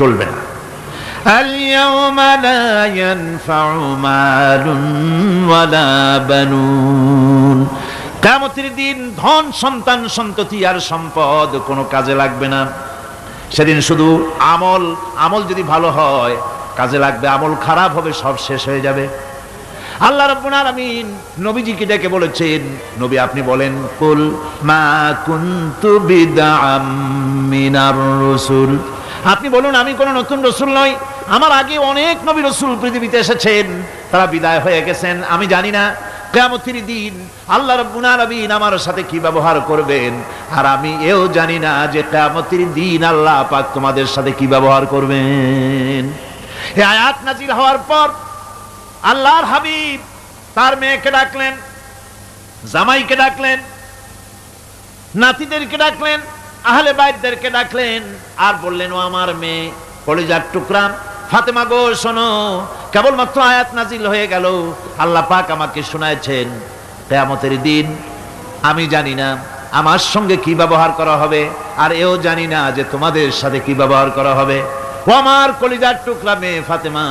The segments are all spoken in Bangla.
চলবে না اليوم لا ينفع مال ولا بنون কিয়ামতের দিন ধন সন্তান সন্ততি আর সম্পদ কোনো কাজে লাগবে না সেদিন শুধু আমল আমল যদি ভালো হয় কাজে লাগবে আমল খারাপ হবে সব শেষ হয়ে যাবে আল্লাহ রাব্বুল আলামিন নবীজিকে ডেকে বলেছেন নবী আপনি বলেন কুল মা কুনতু বিদআম মিনার রাসূল আপনি বলুন, আমি কোন নতুন রসুল নই। আমার আগে অনেক নবী রসুল পৃথিবীতে এসেছেন। তারা বিদায় হয়ে গেছেন। আমি জানি না, কেয়ামতির দিন আল্লাহ আলামিন আমার সাথে কি ব্যবহার করবেন। আর আমি এও জানি না যে কেয়ামতির দিন আল্লাহ পাক তোমাদের সাথে কি ব্যবহার করবেন। আয়াত নাজিল হওয়ার পর আল্লাহর হাবিব তার মেয়েকে ডাকলেন, জামাইকে ডাকলেন, নাতিদেরকে ডাকলেন আহলে বাইতদেরকে ডাকলেন, আর বললেন, ও আমার মেয়ে, কলিজার টুকরা। ফাতেমা গো, শোনো, কেবলমাত্র আয়াত নাজিল হয়ে গেল। আল্লাহ পাক আমাকে শোনায়ছেন কেয়ামতের দিন। আমি জানি না আমার সঙ্গে কি ব্যবহার করা হবে, আর এও জানি না যে তোমাদের সাথে কি ব্যবহার করা হবে। ও আমার কলিজার টুকরা মেয়ে ফাতেমা,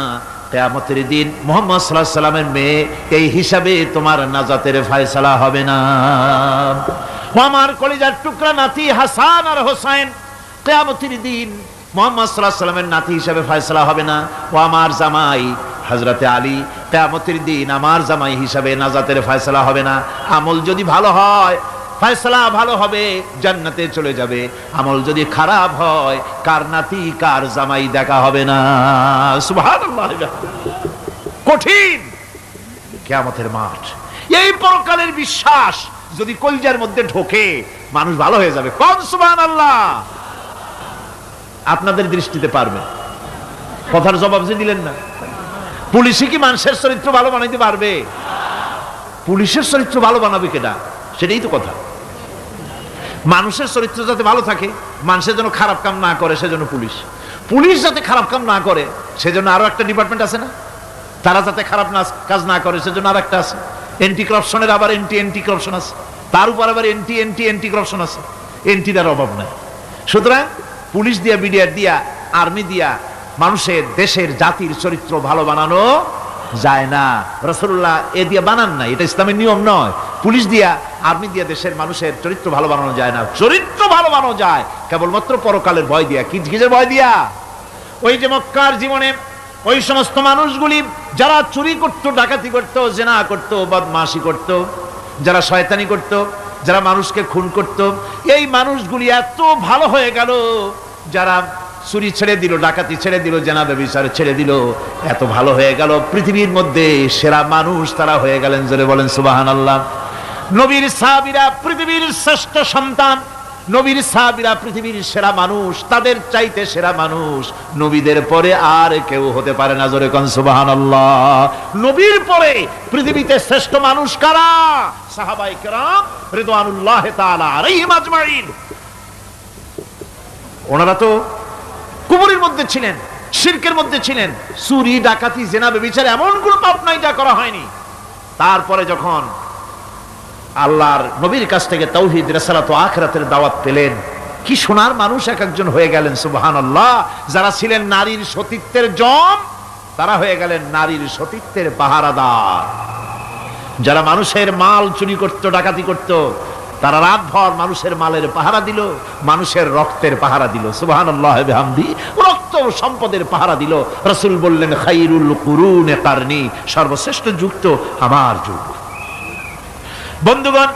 কেয়ামতের দিন মোহাম্মদ সাল্লাহ সাল্লামের মেয়ে, এই হিসাবে তোমার নাজাতের ফায়সালা হবে না। আমার কলিজার টুকরা নাতি হাসান আর হোসাইন, কেয়ামতের দিন মোহাম্মদ সাল্লাহ সাল্লামের নাতি হিসাবে ফয়সলা হবে না। ও আমার জামাই হজরতে আলী, কেয়ামতের দিন আমার জামাই হিসাবে নাজাতের ফয়সলা হবে না। আমল যদি ভালো হয়, ফয়সলা ভালো হবে, জান্নাতে চলে যাবে। আমল যদি খারাপ হয়, কার নাতি, কার জামাই দেখা হবে না। কঠিন। কেয়ামতের মাঠ। এই পরকালের বিশ্বাস যদি কলজার মধ্যে ঢোকে, মানুষ ভালো হয়ে যাবে। কম সুবহানাল্লাহ। আপনাদের দৃষ্টিতে পারবে কথার জবাব যে দিলেন না। পুলিশে কি মানুষের চরিত্র ভালো বানাইতে পারবে? পুলিশের চরিত্র ভালো বানাবে কেটা সেটাই তো কথা। মানুষের চরিত্র যাতে ভালো থাকে, মানুষের জন্য খারাপ কাম না করে, সেজন্য পুলিশ। পুলিশ যাতে খারাপ কাম না করে, সেজন্য আরও একটা ডিপার্টমেন্ট আছে না? তারা যাতে খারাপ না কাজ না করে, সেজন্য আর একটা আছে। এন্টি করাপশনের আবার এন্টি এন্টি করাপশন আছে। তার উপর আবার এন্টি এন্টি এন্টি করাপশন আছে। এন্টিটার অভাব নাই। সুতরাং পুলিশ দিয়া বিডিআর দিয়া আর্মি দিয়া, মানুষের, দেশের, জাতির চরিত্র ভালো বানানো যায় না। রসুল্লাহ এ দিয়ে বানান না এটা ইসলামের নিয়ম নয়। পুলিশ দিয়া আর্মি দিয়া দেশের মানুষের চরিত্র ভালো বানানো যায় না। চরিত্র ভালো বানানো যায়, কেবলমাত্র পরকালের ভয় দিয়া। কি কিসের ভয় দিয়া? ওই যে মক্কার জীবনে ওই সমস্ত মানুষগুলি, যারা চুরি করত, ডাকাতি করত, জেনা করত, বদমাশি করত যারা শয়তানি করত, যারা মানুষকে খুন করত, এই মানুষগুলি এত ভালো হয়ে গেল, যারা চুরি ছেড়ে দিল, ডাকাতি ছেড়ে দিল, জেনা ব্যবচার ছেড়ে দিল, এত ভালো হয়ে গেল পৃথিবীর মধ্যে সেরা মানুষ তারা হয়ে গেলেন, জোরে বলেন সুবাহান আল্লাহ নবীর সাহাবিরা পৃথিবীর শ্রেষ্ঠ সন্তান, নবীর সাহাবিরা পৃথিবীর সেরা মানুষ, তাদের চাইতে সেরা মানুষ, নবীদের পরে আর কেউ হতে পারে না, জোরে কন সুবহানাল্লাহ। নবীর পরে পৃথিবীতে শ্রেষ্ঠ মানুষ কারা? সাহাবাই কেরাম ওনারা তো কুবরের মধ্যে ছিলেন মধ্যে ছিলেন। ডাকাতি, জেনা বেবিচার এমন পাপ নাই যা করা হয়নি। তারপরে যখন আল্লাহর নবীর কাছ থেকে তৌহিদ রেসালাত আখরাতের দাওয়াত পেলেন, কি সোনার মানুষ এক একজন হয়ে গেলেন সুবাহান আল্লাহ যারা ছিলেন নারীর সতীত্বের জম, তারা হয়ে গেলেন নারীর সতীত্বের পাহারাদার। যারা মানুষের মাল চুরি করত, ডাকাতি করত, তারা রাতভর মানুষের মালের পাহারা দিল, মানুষের রক্তের পাহারা দিল। সুবাহান রক্ত সম্পদের পাহারা দিল। রসুল বললেন, খাইরুল কুরুন কারনি সর্বশ্রেষ্ঠ যুক্ত আমার যুগ। বন্ধুগণ,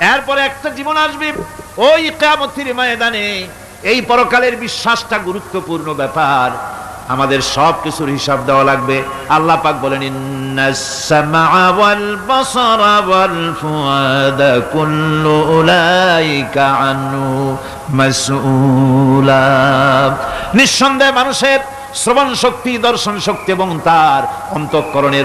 এরপরে একটা জীবন আসবে। ওই কেয়ামতির ময়দানে এই পরকালের বিশ্বাসটা গুরুত্বপূর্ণ ব্যাপার। আমাদের সব কিছুর হিসাব দেওয়া লাগবে। আল্লাহ পাক বলেন নিঃসন্দেহ মানুষের শ্রবণ শক্তি দর্শন শক্তি এবং তার অন্তঃকরণের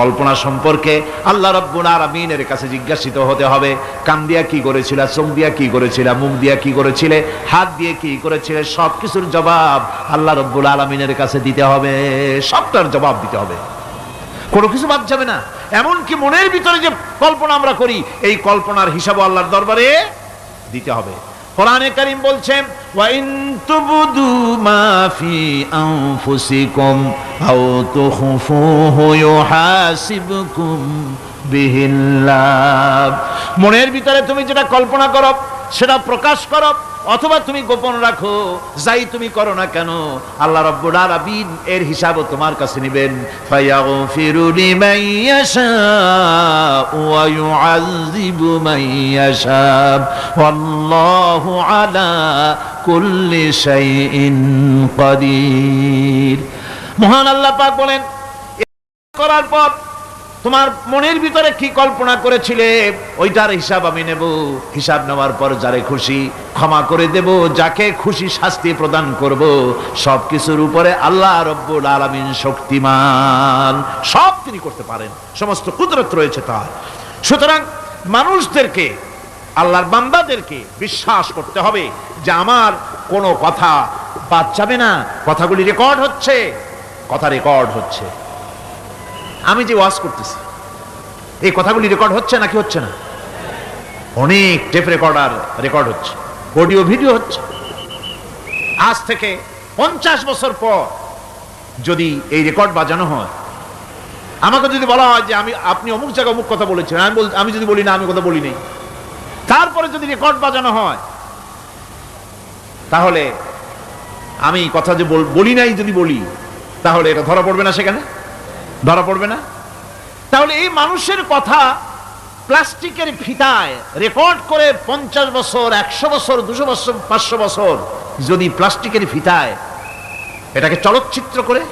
কল্পনা সম্পর্কে আল্লাহ রব্বুল আলামিনের কাছে জিজ্ঞাসিত হতে হবে, কান দিয়া কি করেছিল, চোখ দিয়া কি করেছিল, মুখ দিয়া কি করেছিলে, হাত দিয়ে কি করেছিলে সব কিছুর জবাব আল্লাহ রব্বুল আলামিনের কাছে দিতে হবে, সবটার জবাব দিতে হবে। কোনো কিছু বাদ যাবে না। এমনকি মনের ভিতরে যে কল্পনা আমরা করি, এই কল্পনার হিসাব আল্লাহর দরবারে দিতে হবে। কোরআনে করিম বলছেন ওয়াইন তুবুদু মা ফি আনফুসিকুম আও তুখফুহু ইউহাসিবুকুম মনের ভিতরে তুমি যেটা কল্পনা করো, সেটা প্রকাশ করো, অথবা তুমি গোপন রাখো, যাই তুমি করো না কেন, আল্লাহ রব্বুল এর হিসাবও তোমার কাছে নেবেন। ওয়া ইউআযিবু আলা কুল্লি শাইইন কাদির। মহান আল্লাহ পাক বলেন করার পর তোমার মনের ভিতরে কি কল্পনা করেছিলে? ওইটার হিসাব আমি নেব। হিসাব নেওয়ার পর যারে খুশি ক্ষমা করে দেব, যাকে খুশি শাস্তি প্রদান করব। সব কিছুর উপরে আল্লাহ রব্বুল আলামিন শক্তিমান। সব তিনি করতে পারেন। সমস্ত কুদরত রয়েছে তার। সুতরাং মানুষদেরকে, আল্লাহর বান্দাদেরকে বিশ্বাস করতে হবে যে আমার কোনো কথা বাদ যাবে না। কথাগুলি রেকর্ড হচ্ছে, কথা রেকর্ড হচ্ছে। আমি যে ওয়াজ করতেছি, এই কথাগুলি রেকর্ড হচ্ছে নাকি হচ্ছে না? অনেক টেপ রেকর্ডার রেকর্ড হচ্ছে অডিও ভিডিও হচ্ছে। আজ থেকে পঞ্চাশ বছর পর যদি এই রেকর্ড বাজানো হয়, আমাকে যদি বলা হয় যে আমি, আপনি অমুক জায়গায় অমুক কথা বলেছেন, আমি বল, আমি যদি বলি না, আমি কথা বলি নেই। তারপরে যদি রেকর্ড বাজানো হয়, তাহলে আমি কথা যে বল- নাই যদি বলি, তাহলে এটা ধরা পড়বে না সেখানে? ধরা পড়বে না? তাহলে এই মানুষের কথা প্লাস্টিকের ফিতায় রেকর্ড করে পঞ্চাশ বছর, একশো বছর, দুশো বছর, পাঁচশো বছর যদি প্লাস্টিকের ফিতায় এটাকে চলচ্চিত্র করে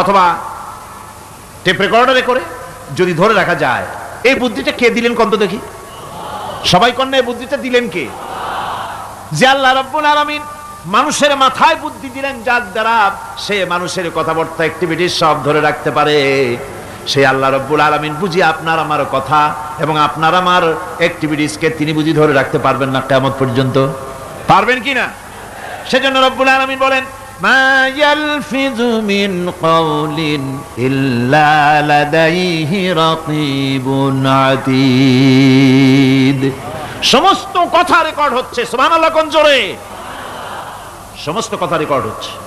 অথবা টেপ রেকর্ডারে করে যদি ধরে রাখা যায়, এই বুদ্ধিটা কে দিলেন কন্ত দেখি? সবাই কন্যা, এই বুদ্ধিটা দিলেন কে? যে আল্লাহ রব্বুল আলামিন মানুষের মাথায় বুদ্ধি দিলেন যার দ্বারা সে মানুষের কথাবার্তা অ্যাক্টিভিটিস সব ধরে রাখতে পারে। সে আল্লাহ রব্বুল আলামিন বুঝি আপনার আমার কথা এবং আপনার আমার অ্যাক্টিভিটিসকে তিনি বুঝি ধরে রাখতে পারবেন না কেমন পর্যন্ত। পারবেন কি না? সেজন্য রব্বুল আলামিন বলেন সমস্ত কথা রেকর্ড হচ্ছে, সুবহানাল্লাহ কোন জোরে? সমস্ত কথা রেকর্ড হচ্ছে।